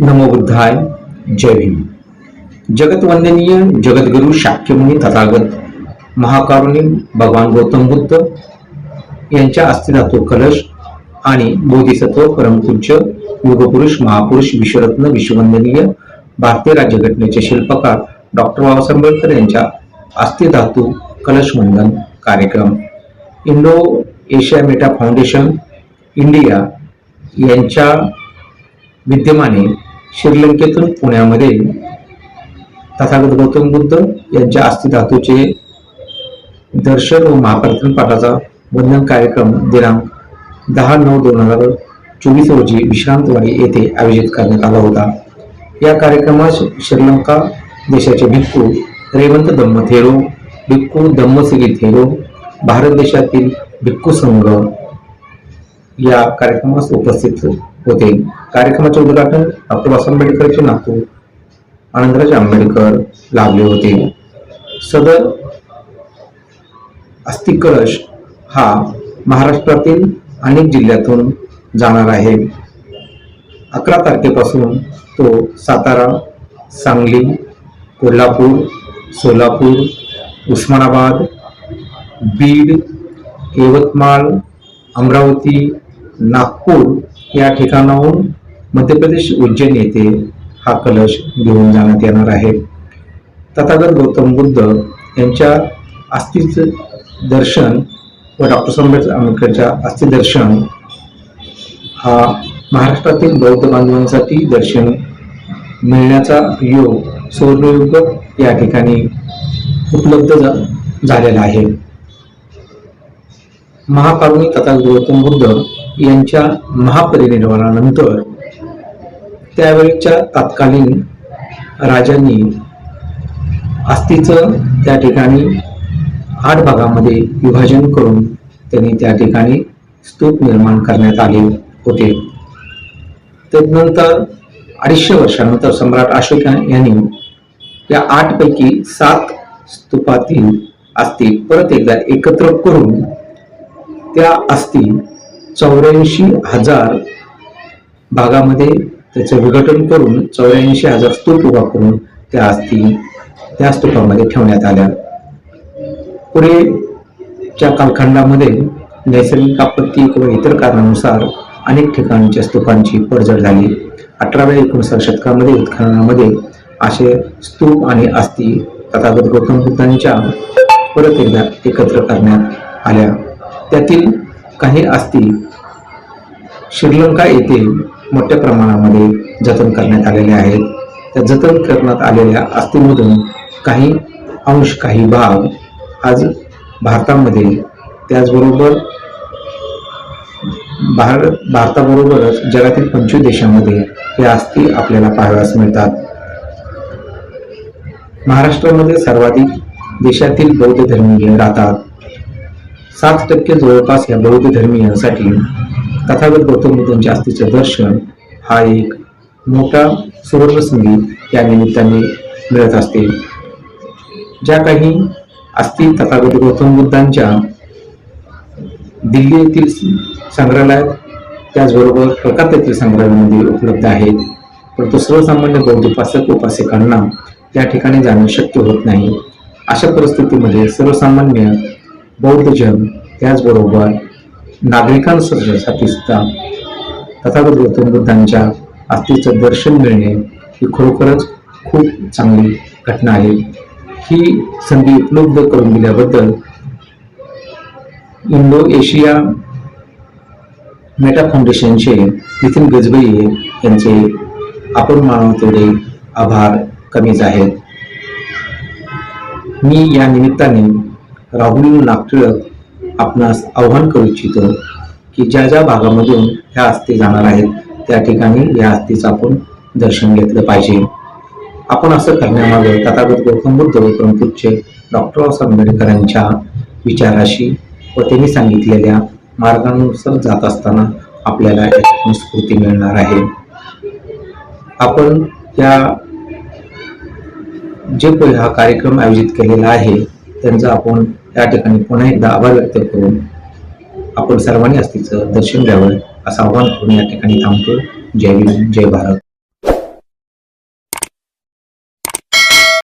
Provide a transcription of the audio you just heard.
नमो बुद्धाय जय भीम. जगतवंदनीय जगद्गुरु शाक्यमुनी तथागत महाकारुणी भगवान गौतम बुद्ध यांच्या अस्थिधातू कलश आणि बोधिसत्व परमपूज्य युगपुरुष महापुरुष विश्वरत्न विश्ववंदनीय भारतीय राज्यघटनेचे शिल्पकार डॉक्टर बाबासाहेब आंबेडकर यांच्या अस्थिधातू कलश वंदन कार्यक्रम. Indo Asia Meta Foundation India यांच्या विद्यमाने श्रीलंकेतून पुण्यामध्ये तथागत गौतम बुद्ध यांच्या अस्थिधातूचे दर्शन व महाप्रार्थना पाठाचा वंदन कार्यक्रम दिनांक दहा नऊ दोन हजार चोवीस रोजी विश्रांतवाडी येथे आयोजित करण्यात आला होता. या कार्यक्रमास श्रीलंका देशाचे भिक्खू रेवंत धम्म थेरो भिक्खू धम्मसिरी थेरो भारत देशातील भिक्खू संघ या कार्यक्रमास उपस्थित होते. कार्यक्रमाचे उद्घाटन डॉक्टर बाबासाहेब आंबेडकरचे नातू आनंदराज आंबेडकर लाभले होते. सदर अस्थिकलश हा महाराष्ट्रातील अनेक जिल्ह्यातून जाणार आहे. अकरा तारखेपासून तो सातारा सांगली कोल्हापूर सोलापूर उस्मानाबाद बीड यवतमाळ अमरावती नागपूर या ठिकाणाहून मध्य प्रदेश उज्जैन येथे हा कलश घेऊन जाण्यात येणार आहे. तथागत गौतम बुद्ध यांच्या अस्थिचं दर्शन व डॉक्टर साहेब आंबेडकरच्या अस्थिदर्शन हा महाराष्ट्रातील बौद्ध बांधवांसाठी दर्शन मिळण्याचा योग सुवर्णयुग या ठिकाणी उपलब्ध झालेला आहे. महाकारुणी तथा गौतम बुद्ध यांच्या महापरिनिर्वाणानंतर त्यावेळच्या तत्कालीन राजांनी आस्तीचं त्या ठिकाणी आठ भागामध्ये विभाजन करून त्यांनी त्या ठिकाणी स्तूप निर्माण करण्यात आले होते. तदनंतर अडीचशे वर्षानंतर सम्राट अशोक यांनी या आठ पैकी सात स्तूपातील अस्थी परत एकदा एकत्र करून त्या अस्थी चौऱ्याऐंशी हजार भागामध्ये त्याचं विघटन करून चौऱ्याऐंशी हजार स्तूप उभा करून त्या अस्थी त्या स्तूपामध्ये ठेवण्यात आल्या. पुढेच्या कालखंडामध्ये नैसर्गिक आपत्ती किंवा इतर कारणानुसार अनेक ठिकाणच्या स्तूपांची पडझड झाली. अठराव्या एकोणीसाव्या शतकामध्ये उत्खननामध्ये असे स्तूप आणि अस्थी तथागत गौतम बुद्धांच्या परत एकदा एकत्र करण्यात आल्या. त्यातील काही अस्थी श्रीलंका येथे मोठ्या प्रमाणामध्ये जतन करण्यात आलेले आहेत. त्या जतन करण्यात आलेल्या अस्थीमधून काही अंश काही भाग आज भारतामध्ये त्याचबरोबर भारत भारताबरोबरच जगातील पंचवीस देशांमध्ये या अस्थी आपल्याला पाहाव्यास मिळतात. महाराष्ट्रामध्ये सर्वाधिक देशातील बौद्ध धर्मीय राहतात. सात टक्के जवळपास या बौद्ध धर्मीयांसाठी तथागत गौतम बुद्धांच्या आस्थेचं दर्शन हा एक मोठा सुवर्ण संगीत या निमित्ताने मिळत असते. ज्या काही आस्थी तथागत गौतम बुद्धांच्या दिल्ली येथील संग्रहालयात त्याचबरोबर कलकत्ता येथील संग्रहालयामध्ये उपलब्ध आहेत. परंतु सर्वसामान्य बौद्ध उपासक उपासकांना त्या ठिकाणी जाणे शक्य होत नाही. अशा परिस्थितीमध्ये सर्वसामान्य बौद्ध जन त्याचबरोबर नागरिकांसाठी सुद्धा तथागत गौतम बुद्धांच्या अस्थीचं दर्शन मिळणे ही खरोखरच खूप चांगली घटना आहे. ही संधी उपलब्ध करून दिल्याबद्दल इंडो एशिया मेटा फाउंडेशनचे नितीन गजबई यांचे आपण मानवतेने आभार कमीच आहेत. मी या निमित्ताने राहुल नागटिळक आपणास आव्हान करू इच्छितो की ज्या ज्या भागामधून ह्या अस्थी जाणार आहेत त्या ठिकाणी या अस्थीचं आपण दर्शन घेतलं पाहिजे. आपण असं करण्यामागे तथागत गौतम बुद्ध व डॉक्टर बाबासाहेब आंबेडकरांच्या विचाराशी व त्यांनी सांगितलेल्या मार्गानुसार जात असताना आपल्याला यातून स्फूर्ती मिळणार आहे. आपण या जे काही हा कार्यक्रम आयोजित केलेला आहे त्यांचा आपण या ठिकाणी पुन्हा एकदा आभार व्यक्त करून आपण सर्वांनी अस्थिचं दर्शन घ्यावं असं आवाहन करून या ठिकाणी थांबतो. जय भीम जय भारत.